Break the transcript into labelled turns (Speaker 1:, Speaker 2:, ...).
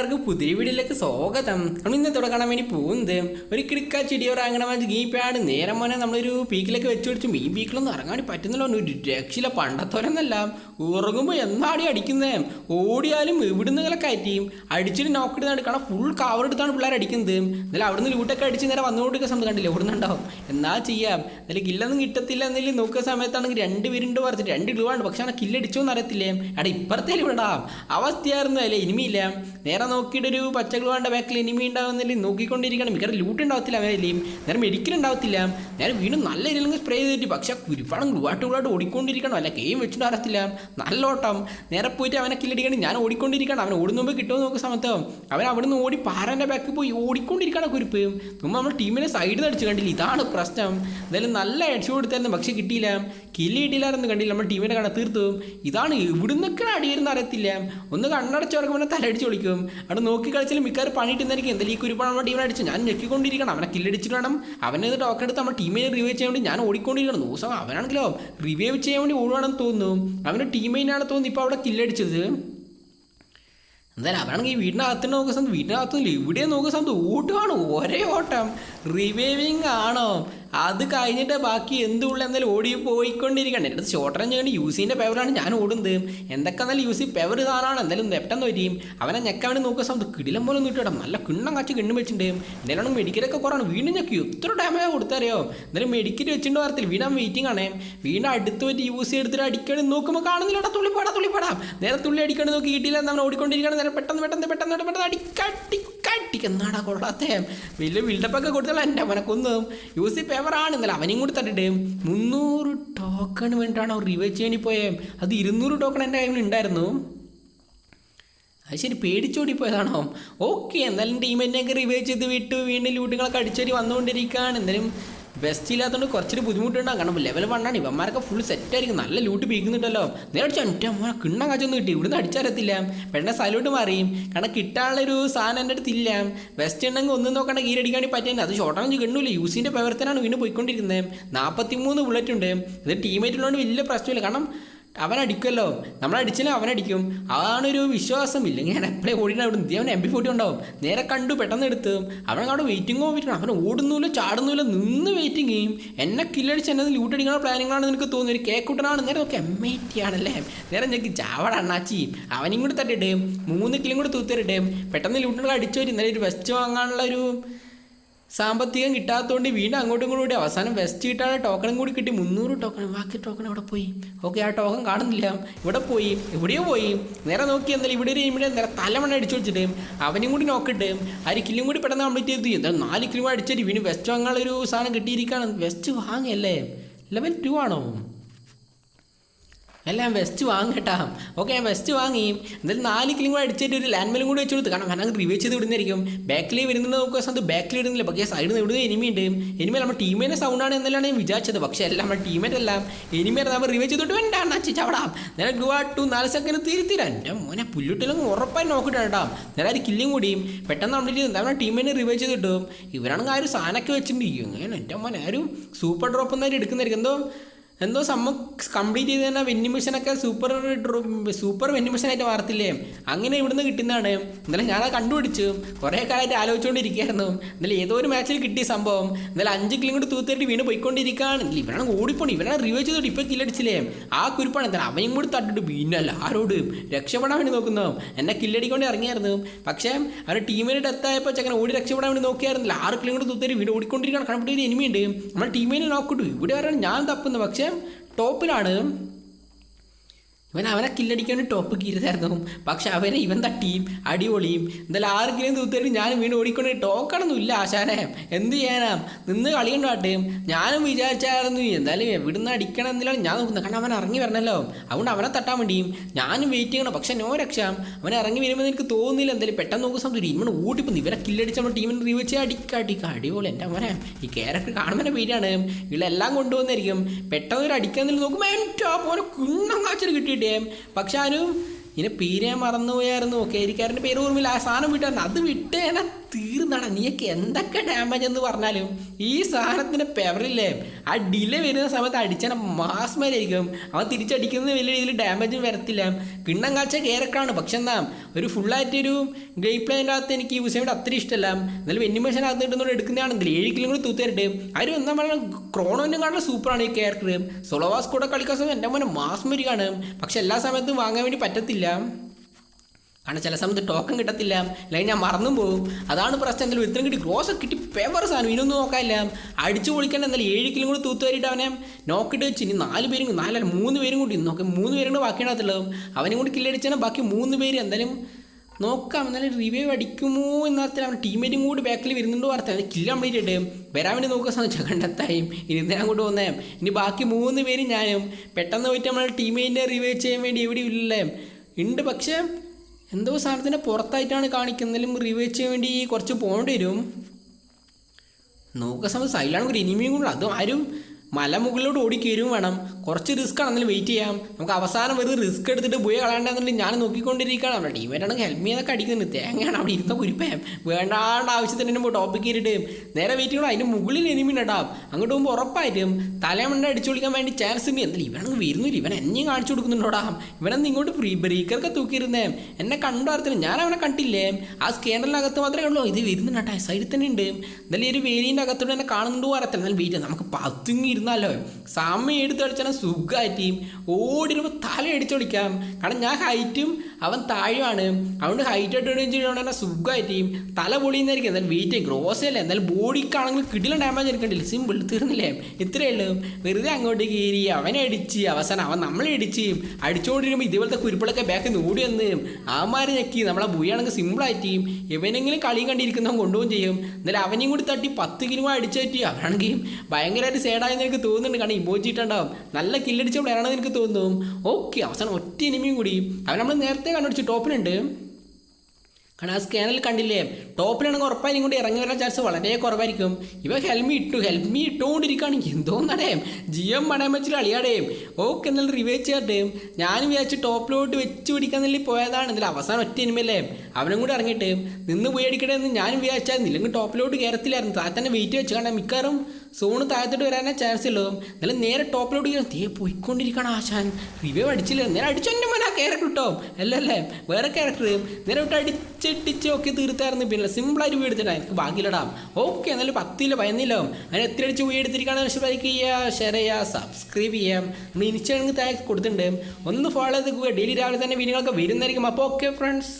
Speaker 1: കൂട്ടുകാർക്ക് പുതിയ വീഡിയോയിലേക്ക് സ്വാഗതം. നമ്മൾ ഇന്ന് കാണാൻ വേണ്ടി പോകുന്നത് ഒരു കിടക്ക ചെടിയോ മതി ഈ പാട് നേരം മോനെ നമ്മളൊരു പീക്കിലേക്ക് വെച്ച് പിടിച്ചു ഈ പീക്കിലൊന്നും ഇറങ്ങാൻ പറ്റുന്നില്ല. ഒരു രക്ഷയില പണ്ടത്തോരെന്നല്ല ഉറങ്ങുമ്പോൾ എന്നാടി അടിക്കുന്നേ? ഓടിയാലും ഇവിടുന്ന് ഇങ്ങനെ കയറ്റിയും. അടിച്ചിട്ട് നോക്കിട്ട് നടക്കണം ഫുൾ കവർ എടുത്താണ് പിള്ളേർ അടിക്കുന്നത്. എന്നാലും അവിടുന്ന് ലൂട്ടൊക്കെ അടിച്ച് നേരെ വന്നുകൊണ്ടിരിക്കുന്ന സമയത്ത് കണ്ടില്ല? ഓടുന്നുണ്ടാവും എന്നാ ചെയ്യാം? എന്നാലും കില്ലൊന്നും കിട്ടത്തില്ല എന്നില്ല നോക്കുന്ന സമയത്താണെങ്കിൽ രണ്ട് പേരുണ്ട് പറഞ്ഞിട്ട്. രണ്ട് ഇടുവാണ് പക്ഷെ അവനെ കില്ലടിച്ചോന്ന് അറിയത്തില്ലേ? എടാ ഇപ്പുറത്തേലും ഇവിടാം അവസ്ഥയായിരുന്നു അല്ലേ? ഇനിമിയില്ല നേരെ നോക്കിയിട്ട് ഒരു പച്ചകളുവാണ്ട ബാക്കിൽ ഇനിമി ഉണ്ടാവുന്നില്ല നോക്കിക്കൊണ്ടിരിക്കണം. മിക്കവാറും ലൂട്ട് ഉണ്ടാവത്തില്ല അവനില്ലേ നേരെ മെഡിക്കൽ ഉണ്ടാവത്തില്ല. നേരെ വീണ്ടും നല്ല രീതിയിൽ സ്പ്രേ ചെയ്തിട്ട്. പക്ഷെ കുരുപ്പാടം ഗ്ലൂവാട്ട് ഗ്ലുവാട്ട് ഓടിക്കൊണ്ടിരിക്കണം. അല്ല ഗെയിം വെച്ചിട്ട് അറിയത്തില്ല നല്ല ഓട്ടം. നേരെ പോയിട്ട് അവനെ കില്ലടിക്കണം ഞാൻ ഓടിക്കൊണ്ടിരിക്കണം അവൻ ഓടുന്ന മുമ്പ് കിട്ടുമെന്ന് നോക്കുന്ന സമയത്ത് അവൻ നിന്ന് ഓടി പാറന്റെ ബാക്കിൽ പോയി ഓടിക്കൊണ്ടിരിക്കണം കുരുപ്പ്. നമ്മൾ നമ്മൾ ടീമിനെ സൈഡിൽ അടിച്ച് കണ്ടില്ല. ഇതാണ് പ്രശ്നം. എന്തായാലും നല്ല അടിച്ചു കൊടുത്തായിരുന്നു പക്ഷേ കിട്ടിയില്ല. കില്ല് കിട്ടിയില്ലായിരുന്നു കണ്ടില്ല. നമ്മൾ ടീമിനെ കണ്ട തീർത്തു. ഇതാണ് ഇവിടുന്നൊക്കെ അടിയിരുന്ന് അറിയത്തില്ല. ഒന്ന് കണ്ണടച്ചവർക്ക് തല തലടിച്ച് വിളിക്കും അവിടെ നോക്കി കളിച്ചാലും മിക്കവാറും പണിയിട്ടുന്നതായിരിക്കും എന്തായാലും ഈ കുരുപ്പാണ് നമ്മുടെ ടീമിനെ അടിച്ചു ഞാൻ ഞെക്കിക്കൊണ്ടിരിക്കണം അവനെ കില്ലടിച്ചിട്ട് അവനെ ടോക്ക് എടുത്ത് നമ്മുടെ ടീമിനെ റിവൈവ് ചെയ്യാൻ വേണ്ടി ഞാൻ ഓടിക്കൊണ്ടിരിക്കണം ദിവസം അവനാണെങ്കിലോ റിവൈവ് ചെയ്യാൻ വേണ്ടി ഓടുവാണെന്ന് തോന്നുന്നു. അവന്റെ ടീമേനാണ് തോന്നുന്നു ഇപ്പോൾ അവിടെ കില്ലടിച്ചത്. എന്തായാലും അവരാണെങ്കിൽ വീടിനകത്ത് നോക്കുന്ന സമയത്ത് വീടിനകത്ത് ഇവിടെ നോക്കുന്ന സമയത്ത് ഓട്ടമാണ് ഒരേ ഓട്ടം. റിവൈവിങ് ആണോ? അത് കഴിഞ്ഞിട്ട് ബാക്കി എന്തുള്ള എന്തായാലും ഓടി പോയിക്കൊണ്ടിരിക്കണം എന്റെ ഷോർട്ട് റേഞ്ച് കണ്ട് യൂസിന്റെ പെവറാണ് ഞാൻ ഓടുന്നത്. എന്തൊക്കെ എന്നാലും യൂസി പെവർ താനാണ് എന്തായാലും നെപ്പെട്ടെന്ന് വരും അവനെ ഞെക്കാൻ നോക്കുക. സമയത്ത് കിടിലം പോലെ കിട്ടും. നല്ല കിണ്ണം കാച്ച് കിണ്ണു വെച്ചിട്ടുണ്ട്. എന്തായാലും മെഡിക്കലൊക്കെ കുറവാണ്. വീണ്ടും ഞെക്കി. എത്ര ഡാമേജ് കൊടുത്തറിയോ? എന്തായാലും മെഡിക്കൽ വെച്ചിട്ട് വരത്തില്ല വീണ്ടും വെയിറ്റിംഗ് ആണ്. വീണ്ടും അടുത്ത് പറ്റി യൂസ് എടുത്തിട്ട് അടിക്കണം നോക്കുമ്പോൾ കാണുന്നില്ല തുള്ളിപ്പാടാ തുള്ളിപ്പാടാം നേരെ തുള്ളി അടിക്കണം നോക്കി കിട്ടിയില്ല. നമ്മൾ ഓടിക്കൊണ്ടിരിക്കണം നേരെ പെട്ടെന്ന് പെട്ടെന്ന് പെട്ടെന്ന് പെട്ടെന്ന് അടിക്കട്ടി കട്ടിക്ക് എന്നാടാ കൊള്ളാത്തേ വലിയ ബിൽഡപ്പൊക്കെ കൊടുത്താൽ എന്റെ അവനക്കൊന്നും യൂസ് ഈ പേപ്പറാണ് ഇന്നലെ അവനെയും കൂടി തട്ടിട്ട് മുന്നൂറ് ടോക്കൺ അവർ റിവേഴ്സ് ചെയ്യാൻ പോയേ? അത് ഇരുന്നൂറ് ടോക്കൺ എന്റെ കയ്യിൽ ഉണ്ടായിരുന്നു. അത് ശരി പേടിച്ചോടി പോയതാണോ? ഓക്കെ എന്തായാലും ടീമിനെയൊക്കെ റിവേഴ്സ് ചെയ്ത് വിട്ടു. വീണ്ടും ലൂട്ടുകളൊക്കെ അടിച്ചേരി വന്നുകൊണ്ടിരിക്കുകയാണ്. എന്തായാലും ബെസ്റ്റ് ഇല്ലാത്തതുകൊണ്ട് കുറച്ചൊരു ബുദ്ധിമുട്ടുണ്ടാകും കാരണം ലെവൽ വണ്ണാണ് ഇവന്മാരൊക്കെ ഫുൾ സെറ്റ് ആയിരിക്കും. നല്ല ലൂട്ട് പീക്കുന്നുണ്ടല്ലോ. നേരെ ചുറ്റ അമ്മ കിണ്ണം കാച്ചൊന്നും കിട്ടി. ഇവിടുന്ന് അടിച്ചറിയത്തില്ല. പെണ്ണെ സൈലോട്ട് മാറിയും. കാരണം കിട്ടാനുള്ളൊരു സാധനം എന്റെ അടുത്ത് ഇല്ല. വെസ്റ്റ് ഉണ്ടെങ്കിൽ ഒന്നും നോക്കണ്ട. അടിക്കാൻ പറ്റുന്നത് അത് റേഞ്ച് കിണ്ണൂല യൂസിന്റെ പ്രവർത്തനമാണ് വീണ്ടും പോയിക്കൊണ്ടിരിക്കുന്നത്. നാൽപ്പത്തി മൂന്ന് ബുള്ളറ്റ് ഉണ്ട്. ഇത് ടീമേറ്റുള്ളതുകൊണ്ട് വലിയ പ്രശ്നമില്ല. കാരണം അവൻ അടിക്കുമല്ലോ അവൻ അവനടിക്കും. അതാണൊരു വിശ്വാസം. ഇല്ലെങ്കിൽ ഞാൻ എപ്പോഴേ ഓടി അവിടെ നിന്ന് അവൻ എം പി ഫോർട്ടി ഉണ്ടാവും. നേരെ കണ്ടു പെട്ടെന്ന് എടുത്ത്. അവൻ അവിടെ വെയിറ്റിംഗ് പോയിട്ട് അവൻ ഓടുന്നില്ല ചാടുന്നില്ല നിന്ന് വെയിറ്റിംഗ് ചെയ്യും. എന്നെ കില്ലടിച്ച് എന്നെ ലൂട്ട് അടിക്കാനുള്ള പ്ലാനിങ്ങളാണ് നിനക്ക് തോന്നുന്നത്. ഒരു കേക്കൂട്ടനാണ്. നേരെ നോക്കി എം ഐ ടി ആണല്ലേ? നേരെ ഞങ്ങൾക്ക് ചാവട അണ്ണാച്ചി. അവനും കൂടി തട്ടിട്ട് മൂന്ന് കിലും കൂടി തൂത്തിരട്ടെ പെട്ടെന്ന് ലൂട്ടിനൊക്കെ അടിച്ചു വരും ഇന്നലെ ഒരു വെസ്റ്റ് വാങ്ങാനുള്ള ഒരു സാമ്പത്തികം കിട്ടാത്തതുകൊണ്ട് വീണ്ടും അങ്ങോട്ടും ഇങ്ങോട്ടും അവസാനം വെസ്റ്റ് കിട്ടാതെ ടോക്കണും കൂടി കിട്ടി. മുന്നൂറ് ടോക്കൺ ബാക്കി ടോക്കൺ എവിടെ പോയി. ഓക്കെ ആ ടോക്കൺ കാണുന്നില്ല. ഇവിടെ പോയി. എവിടെയോ പോയി. നേരെ നോക്കി. എന്നാലും ഇവിടെ ഒരു ഇവിടെ നേരെ തലമണ്ണ അടിച്ചു വെച്ചിട്ട് അവനും കൂടി നോക്കിട്ട് ആ ഒരു കില്ലും കൂടി പെട്ടെന്ന് കംപ്ലീറ്റ് ചെയ്തു. എന്താ നാല് കിലോ അടിച്ചിട്ട് വീണ്ടും വെസ്റ്റ് വാങ്ങാനുള്ള ഒരു സാധനം കിട്ടിയിരിക്കുകയാണ്. വെസ്റ്റ് വാങ്ങിയല്ലേ? ലെവൽ ടു ആണോ? ഞാൻ വെസ്റ്റ് വാങ്ങട്ടാ. ഓക്കെ വെസ്റ്റ് വാങ്ങി. എന്തായാലും നാല് കിലും കൂടെ അടിച്ചിട്ട് ഒരു ലാൻഡ് മെലും കൂടി വെച്ച് കൊടുത്തു. കാരണം അവനങ്ങ് റിവേ ചെയ്ത് വിടുന്നതായിരിക്കും ബാക്കിലേ വരുന്നുണ്ട് നോക്കുക സമയത്ത് ബാക്കിൽ ഇടുന്നില്ല. പക്ഷേ സൈഡിൽ നിന്ന് ഇവിടുന്ന് എനിമി ഉണ്ട്. എനിമി നമ്മുടെ ടീമിന്റെ സൗണ്ടാണ് എന്നല്ലാണ് ഞാൻ വിചാരിച്ചത്. പക്ഷേ എല്ലാം നമ്മുടെ ടീമേറ്റ് എല്ലാം എനിമി നമ്മൾ റിവേ ചെയ്തിട്ട് വേണ്ട അണ്ണാച്ചി ചവടാം. നേരെ ഗ്ലൂ ടു നാല് സെക്കൻഡ് തീരുത്തീരാ എന്റെ മോനെ പുല്ലുട്ടിലും ഉറപ്പായി നോക്കിയിട്ട്. കേട്ടോ നേരെ ഒരു കില്ലും കൂടിയും പെട്ടെന്ന് നമ്മുടെ നമ്മുടെ ടീമിനെ ചെയ്ത് കിട്ടും ഇവരാണെങ്കിൽ ആ ഒരു സാധനമൊക്കെ വെച്ചിട്ടുണ്ട്. ഇങ്ങനെ എന്റെ മോനെ ആ ഒരു സൂപ്പർ ഡ്രോപ്പ് എന്നാലും എടുക്കുന്നതായിരിക്കും. എന്തോ എന്തോ സമ്മ കംപ്ലീറ്റ് ചെയ്ത് തന്നെ വെന്നിമിഷനൊക്കെ സൂപ്പർ സൂപ്പർ വെന്നിമിഷനായിട്ട് വാർത്തില്ലേ അങ്ങനെ ഇവിടുന്ന് കിട്ടുന്നതാണ്. എന്നാലും ഞാനത് കണ്ടുപിടിച്ചു. കുറേ കാലമായിട്ട് ആലോചിച്ചുകൊണ്ടിരിക്കുകയായിരുന്നു എന്നാലും ഏതോ ഒരു മാച്ചിൽ കിട്ടിയ സംഭവം. എന്നാലും അഞ്ച് കിലും കൂടി തൂത്തേട്ട് വീണ് പോയിക്കൊണ്ടിരിക്കുകയാണ് ഇവരാണ് ഓടിപ്പോണി. ഇവനാണ് റിവൈവ് ചെയ്തിട്ട് ഇപ്പം കില്ലടിച്ചില്ലേ ആ കുരുപ്പാണ്. എന്തായാലും അവനും കൂടി തട്ടിട്ട് പിന്നല്ല ആരോട്? രക്ഷപ്പെടാൻ വേണ്ടി നോക്കുന്നു. എന്നെ കില്ലടിക്കൊണ്ട് ഇറങ്ങിയായിരുന്നു. പക്ഷേ അവരുടെ ടീമിന് ഡെത്തായപ്പോൾ ചെക്കൻ ഓടി രക്ഷപ്പെടാൻ വേണ്ടി നോക്കിയായിരുന്നില്ല ആറ് കിലും കൂടി തൂത്തേട്ട് വീട് ഓടിക്കൊണ്ടിരിക്കുകയാണ്. കണപ്പിട്ട് ഒരു എനിമിയുണ്ട് നമ്മുടെ ടീമിനെ നോക്കിട്ടു ഇവിടെ വരാൻ ഞാൻ തപ്പുന്നത് പക്ഷേ ടോപ്പിലാണ് ഇവൻ അവനെ കില്ലടിക്കാൻ വേണ്ടി ടോപ്പ് കീരുതായിരുന്നു പക്ഷെ അവനെ ഇവൻ തട്ടിയും അടിപൊളിയും എന്തായാലും ആർക്കെങ്കിലും തൂത്തേട്ട് ഞാനും വീണ്ടും ഓടിക്കൊണ്ട് ടോക്കണൊന്നും ഇല്ല ആശാനെ. എന്ത് ചെയ്യാനാ? നിന്ന് കളി പാട്ടേയും ഞാനും വിചാരിച്ചായിരുന്നു എന്തായാലും എവിടുന്ന് അടിക്കണം എന്നില്ലാണ് ഞാൻ നോക്കുന്നത് കാരണം അവൻ ഇറങ്ങി വരണല്ലോ. അതുകൊണ്ട് അവനെ തട്ടാൻ വേണ്ടിയും ഞാനും വെയിറ്റ് ചെയ്യണം. പക്ഷെ നോ രക്ഷ. അവൻ ഇറങ്ങി വരുമ്പോൾ എനിക്ക് തോന്നുന്നില്ല എന്തായാലും പെട്ടെന്ന് നോക്കുന്ന സമയത്ത് ഇവൻ ഓടിപ്പോ ഇവരെ കില്ലടിച്ച നമ്മുടെ ടീമിന് റിവച്ച് അടിക്കാട്ടിക്ക അടിക്ക അടിക്ക അടിപൊളി. എന്റെ അവനെ ഈ ക്യാരക്ടർ കാണുമ്പോൾ പേടിയാണ്. ഇവളെല്ലാം കൊണ്ടുവന്നായിരിക്കും പെട്ടെന്ന് ഒരു അടിക്കാൻ നോക്കുമ്പോൾ എന്റെ പോലെ കുണ്ണം കാച്ചൊരു കിട്ടിയിട്ടേ പക്ഷെ അവന് ഇതിനെ പേര് മറന്നുപോയായിരുന്നു കേരിക്കാരന്റെ പേര് ഓർമ്മയില്ല. ആ സാധനം വിട്ടായിരുന്നു അത് വിട്ടേനെ തീർന്നടാ. നീയൊക്കെ എന്തൊക്കെ ഡാമേജ് എന്ന് പറഞ്ഞാലും ഈ സാധനത്തിന്റെ പെവറില്ലേ ആ ഡിലേ വരുന്ന സമയത്ത് അടിച്ചാൽ മാസ്മരായിരിക്കും അവൻ തിരിച്ചടിക്കുന്നത് വലിയ രീതിയിൽ ഡാമേജും വരത്തില്ല. കിണ്ണം കാഴ്ച കേരക്കാണ്. പക്ഷെ എന്താ ഒരു ഫുള്ളായിട്ടൊരു ഗെയിം പ്ലേന്റെ അകത്ത് എനിക്ക് യൂസ് ചെയ്യേണ്ട അത്ര ഇഷ്ടമല്ല. എന്നാലും വെന്നിമേഷൻ അകത്ത് കിട്ടുന്നോട് എടുക്കുന്നതാണെങ്കിൽ ഏഴ് കിലോ കൂടി തൂത്തരട്ടെ ആരും എന്താ പറയുക ക്രോണോനും കാണാൻ സൂപ്പറാണ് ഈ ക്യാരക്ടർ സൊളോവാസ് കൂടെ കളിക്കാൻ സമയം എന്റെ മോനെ മാസ്മരിക്കാണ് പക്ഷെ എല്ലാ സമയത്തും വാങ്ങാൻ വേണ്ടി പറ്റത്തില്ല. കാരണം ചില സമയത്ത് ടോക്കൺ കിട്ടത്തില്ല. അല്ലെങ്കിൽ ഞാൻ മറന്നും പോകും അതാണ് പ്രശ്നം. എന്തായാലും ഇത്രയും കിട്ടി. ഗ്രോസ് കിട്ടി. പേപ്പർ സാധനം. ഇനൊന്നും നോക്കാനില്ല. അടിച്ചു പൊളിക്കേണ്ട. എന്തായാലും ഏഴ് കിലോ കൂടി തൂത്തുവരിയിട്ട് അവനെ നോക്കിട്ട് വെച്ച് ഇനി നാല് പേരും നാലല്ല മൂന്ന് പേരും കൂടി. നോക്കി മൂന്ന് പേരും കൂടി ബാക്കിയുണ്ടാകത്തുള്ളതും അവനും കൂടി കില്ലടിച്ചാൽ ബാക്കി മൂന്ന് പേര് എന്തായാലും നോക്കാം. എന്നാലും റിവൈവ് അടിക്കുമോ എന്നർത്ഥം അവൻ ടീമേറ്റും കൂടി ബാക്കിൽ വരുന്നുണ്ടോ അർത്ഥം കില്ല കംപ്ലീറ്റ് ആയിട്ട് വരാൻ വേണ്ടി നോക്കുക സാധിച്ചാൽ കണ്ടെത്തായും ഇനി എന്തിനാ അങ്ങോട്ട് വന്നേ ഇനി ബാക്കി മൂന്ന് പേരും ഞാനും. പെട്ടെന്ന് പോയിട്ട് നമ്മൾ ടീമേറ്റിനെ റിവൈവ് ചെയ്യാൻ വേണ്ടി എവിടെയും ഇല്ലല്ലേ ഉണ്ട്. പക്ഷേ എന്തോ സാധനത്തിന്റെ പുറത്തായിട്ടാണ് കാണിക്കുന്നതിലും റിവേച്ച് ചെയ്യാൻ വേണ്ടി കുറച്ച് പോകേണ്ടി വരും. നോക്കുക സമയത്ത് സൈലാണ് ഒരു ഇനിമിയും കൂടെ അതും ആരും മലമുകളിലോട്ട് ഓടി കയറും വേണം. കുറച്ച് റിസ്ക് ആണെന്നാലും വെയിറ്റ് ചെയ്യാം. നമുക്ക് അവസാനം ഒരു റിസ്ക് എടുത്തിട്ട് പോയി കളയേണ്ടതെന്നുണ്ട് ഞാൻ നോക്കിക്കൊണ്ടിരിക്കുകയാണ്. നമ്മുടെ ടീമേറ്റാണെങ്കിൽ ഹെൽപ്പ് ചെയ്തൊക്കെ അടിക്കുന്നുണ്ട് തേങ്ങയാണ് അവിടെ ഇരുന്ന കുരിപ്പയം. വേണ്ടാണ്ട് ആവശ്യത്തിന് തന്നെ ടോപ്പിക്ക് കയറിയിട്ട്. നേരെ വെയിറ്റ് ചെയ്യണം. അതിന്റെ മുകളിൽ എനിമി ഉണ്ടാവും അങ്ങോട്ട് പോകുമ്പോൾ ഉറപ്പായിട്ടും തലമുണ്ട അടിച്ചു വിളിക്കാൻ വേണ്ടി ചാൻസ് ഉണ്ട്. എന്തായാലും ഇവനങ്ങ് വരുന്നില്ല. ഇവൻ എന്നെയും കാണിച്ചു കൊടുക്കുന്നുണ്ടോടാ. ഇവനെന്ന് ഇങ്ങോട്ട് ഫ്രീ ബ്രേക്കറൊക്കെ തൂക്കിയിരുന്നേ. എന്നെ കണ്ടു അറിയത്തില്ല ഞാൻ അവനെ കണ്ടില്ലേ. ആ സ്കാനറിനകത്ത് മാത്രമേ ഉള്ളൂ ഇത് വരുന്നുണ്ടാ സൈഡിൽ തന്നെ ഉണ്ട്. എന്തായാലും ഒരു വേലിന്റെ അകത്തോടെ എന്നെ കാണുന്നുണ്ടോ അറിയത്തില്ല. എന്നാലും വെയിറ്റ് നമുക്ക് പതുങ്ങി ഇരുന്നാലോ? സമയം എടുത്ത് കളിച്ചാൽ സുഖമായിട്ട് ഓടി വരുമ്പോൾ തല അടിച്ചൊളിക്കാം കാരണം ഞാൻ ഹൈറ്റും അവൻ താഴെയാണ്. അതുകൊണ്ട് ഹൈറ്റ് ആയിട്ട് തന്നെ സുഖമായിട്ട് തല പൊളിയുന്നതായിരിക്കും. എന്നാലും വെയിറ്റ് ഗ്രോസ് അല്ലേ? എന്നാലും ബോഡിക്കാണെങ്കിൽ കിടില ഡാമേജ് എടുക്കണ്ടില്ല സിമ്പിൾ തീർന്നില്ലേ? ഇത്രയേ ഉള്ളൂ. വെറുതെ അങ്ങോട്ട് കയറി അവനെ അടിച്ച്. അവസാനം അവൻ നമ്മളെ അടിച്ച്. അടിച്ചുകൊണ്ടിരിക്കുമ്പോൾ ഇതുപോലത്തെ കുരുപ്പിളൊക്കെ ബാക്ക് ഓടി വന്ന് ആമാര് ഞെക്കി. നമ്മളെ ബുയാണെങ്കിൽ സിമ്പിളായിട്ട് ഇവനെങ്കിലും കളിയും കണ്ടിരിക്കുന്നവൻ കൊണ്ടുപോകും ചെയ്യും. എന്നാലും അവനെയും കൂടി തട്ടി പത്ത് കിലോ അടിച്ചേറ്റി അവനാണെങ്കിൽ ഭയങ്കരമായിട്ട് സേഡായെന്ന് എനിക്ക് തോന്നുന്നുണ്ട്. കാരണം ഇമോജി ഇട്ടുണ്ടാവും. നല്ല കില്ലടിച്ച പ്ലെയറാണെന്ന് എനിക്ക് തോന്നും. ഓക്കെ അവസാനം ഇനിമയും കൂടി. അവൻ നമ്മൾ നേരത്തെ കണ്ടുപിടിച്ചു. ടോപ്പിലുണ്ട് കാരണം ആ സ്കാനിൽ കണ്ടില്ലേ? ടോപ്പിലാണെങ്കിൽ ഉറപ്പായാലും കൂടി ഇറങ്ങി വരാൻ ചാൻസ് വളരെ കുറവായിരിക്കും. ഇവ ഹെൽമി ഇട്ടു ഹെൽമി ഇട്ടുകൊണ്ടിരിക്കുകയാണെങ്കിൽ ഇട്ടുകൊണ്ടിരിക്കുകയാണ് ജി എം പണയം വെച്ചിട്ട് അളിയാടേം ഓക്കെ എന്നാലും റിവേച്ച് ചെയ്യട്ടെ ഞാൻ വിചാരിച്ച് ടോപ്പിലോട്ട് വെച്ച് പിടിക്കാൻ നല്ല പോയതാണ്. എന്നാലും അവസാനം ഒറ്റ ഇനിമല്ലേ അവനും കൂടി ഇറങ്ങിയിട്ട് നിന്ന് പോയി അടിക്കട്ടെ എന്ന് ഞാനും വിചാരിച്ചായിരുന്നു ഇല്ലെങ്കിൽ ടോപ്പിലോട്ട് കയറത്തില്ലായിരുന്നു താൻ തന്നെ വെയിറ്റ് വെച്ച് കാരണം മിക്കവാറും സോണ് താഴത്തോട്ട് വരാനേ ചാൻസ് ഉള്ളൂ എന്നാലും നേരെ ടോപ്പിലോട്ട് കയറും തീയെ പോയിക്കൊണ്ടിരിക്കണം ആശാൻ. റിവ്യൂ അടിച്ചില്ല? നേരെ അടിച്ചു എന്റെ ആ ക്യാരക്ടർ കിട്ടോ അല്ലല്ലേ വേറെ ക്യാരക്ടർ നേരെ വിട്ട് അടിച്ചിട്ടിച്ച് ഒക്കെ തീർത്തായിരുന്നു. പിന്നെ സിമ്പിളായിട്ട് വീട് എടുത്തിട്ടാ എനിക്ക് ബാക്കിയിലിടാം ഓക്കെ എന്നാലും പത്തില്ല പതിനില്ല അതിന് എത്ര അടിച്ച് വീട് എടുത്തിരിക്കുകയാണ് ലൈക്ക് ചെയ്യുക ഷെയർ ചെയ്യുക സബ്സ്ക്രൈബ് ചെയ്യാം. നമ്മൾ ഇൻസ്റ്റാഗ്രാമിൽ താഴെ കൊടുത്തിട്ടുണ്ട്. ഒന്ന് ഫോളോ ചെയ്ത് ഡെയിലി രാവിലെ തന്നെ വീഡിയോകളൊക്കെ വരുന്നതായിരിക്കും. അപ്പോൾ ഓക്കെ ഫ്രണ്ട്സ്